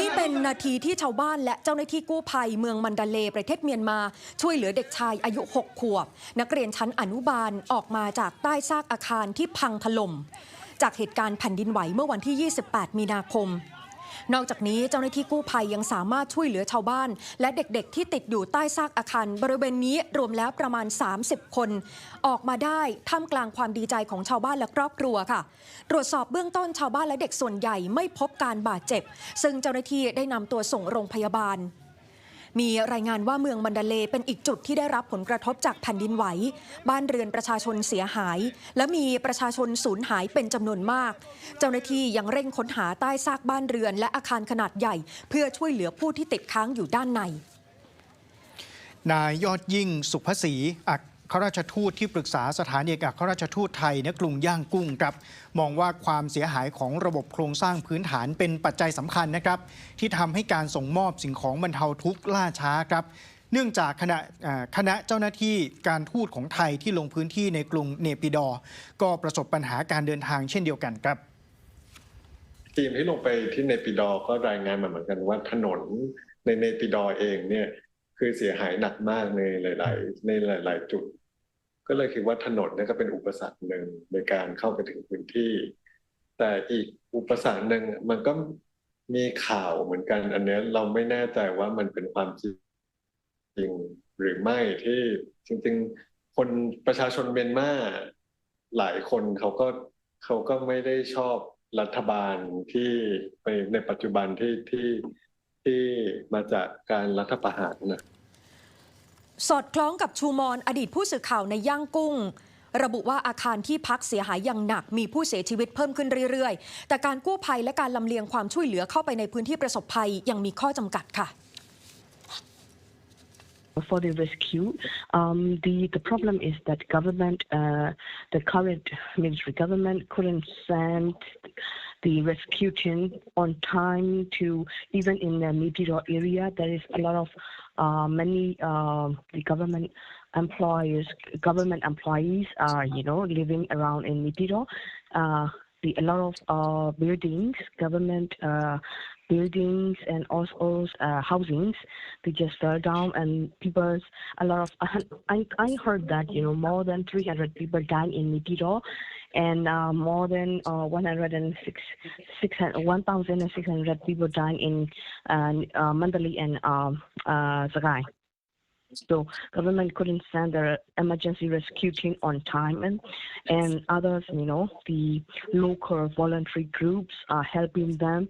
นี่เป็นนาทีที่ชาวบ้านและเจ้าหน้าที่กู้ภัยเมืองมันดาเลประเทศเมียนมา ช่วยเหลือเด็กชายอายุ 6 ขวบ นักเรียนชั้นอนุบาลออกมาจากใต้ซากอาคารที่พังถล่มจากเหตุการณ์แผ่นดินไหวเมื่อวันที่ 28 มีนาคม นอกจากนี้เจ้าหน้าที่กู้ภัยยังสามารถช่วยเหลือชาวบ้าน และเด็กๆ ที่ติดอยู่ใต้ซากอาคาร บริเวณนี้รวมแล้วประมาณ 30 คน ออกมาได้ท่ามกลางความดีใจของชาวบ้านและครอบครัวค่ะ ตรวจสอบเบื้องต้นชาวบ้านและเด็กส่วนใหญ่ไม่พบการบาดเจ็บ ซึ่งเจ้าหน้าที่ได้นำตัวส่งโรงพยาบาล มีรายงานว่าเมืองมันดาเลเป็นอีกจุดที่ได้รับผลกระทบจากแผ่นดินไหว บ้านเรือนประชาชนเสียหาย และมีประชาชนสูญหายเป็นจำนวนมาก เจ้าหน้าที่ยังเร่งค้นหาใต้ซากบ้านเรือน และอาคารขนาดใหญ่ เพื่อช่วยเหลือผู้ที่ติดค้างอยู่ด้านในนายยอดยิ่งสุภศรีอั ครราชทูตที่ปรึกษาสถานเอกอัครราชทูตไทยณกรุงย่างกุ้งครับมองว่าความเสียหายของระบบโครงสร้างพื้นฐานเป็นปัจจัยสำคัญนะครับ ที่ทำให้การส่งมอบสิ่งของบรรเทาทุกข์ล่าช้าครับ เนื่องจากคณะคณะเจ้าหน้าที่การทูตของไทยที่ลงพื้นที่ในกรุงเนปิดอ ก็ประสบปัญหาการเดินทางเช่นเดียวกันครับทีมที่ลงไปที่เนปิดอก็รายงานมาเหมือนกันว่าถนนในเนปิดอเองเนี่ยคือเสียหายหนักมากในหลาย ๆ ในหลาย ๆ จุด ก็เลยคิดว่าถนนนี่ก็เป็นอุปสรรคหนึ่งในการเข้าไปถึงพื้นที่ แต่อีกอุปสรรคหนึ่งมันก็มีข่าวเหมือนกัน อันนี้เราไม่แน่ใจว่ามันเป็นความจริงหรือไม่ที่จริง ๆ คนประชาชนเมียนมาหลายคนเขาก็เขาก็ไม่ได้ชอบรัฐบาลที่ในในปัจจุบันที่ที่ที่มาจากการรัฐประหารนะ สอดคล้องกับชูมอนอดีตผู้สื่อข่าวในย่างกุ้ง ระบุว่าอาคารที่พักเสียหายอย่างหนักมีผู้เสียชีวิตเพิ่มขึ้นเรื่อยๆ แต่การกู้ภัยและการลำเลียงความช่วยเหลือเข้าไปในพื้นที่ประสบภัยยังมีข้อจำกัดค่ะ for the rescue. Um, the the problem is that government, uh, the current military government, couldn't send the rescue team on time to even in the Midiro area. There is a lot of uh, many uh, the government employees, government employees are you know living around in Midiro. Uh, the a lot of uh, buildings, government uh, buildings and also uh, housings they just fell down and people a lot of I, I heard that you know more than 300 people died in Nipido and uh, more than uh, 106 600 1600 people died in uh, uh, and um, uh, Sagai so government couldn't send their emergency rescue team on time. And, and others you know the local voluntary groups are helping them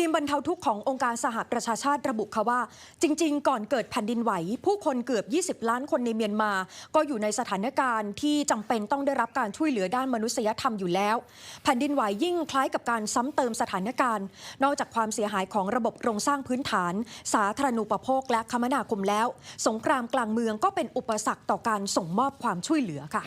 ทีมบรรเทาทุกข์ขององค์การสหประชาชาติระบุค่ะว่า จริง ๆ ก่อนเกิดแผ่นดินไหว ผู้คนเกือบ 20 ล้านคนในเมียนมา ก็อยู่ในสถานการณ์ที่จำเป็นต้องได้รับการช่วยเหลือด้านมนุษยธรรมอยู่แล้ว แผ่นดินไหวยิ่งคล้ายกับการซ้ำเติมสถานการณ์ นอกจากความเสียหายของระบบโครงสร้างพื้นฐาน สาธารณูปโภคและคมนาคมแล้ว สงครามกลางเมืองก็เป็นอุปสรรคต่อการส่งมอบความช่วยเหลือค่ะ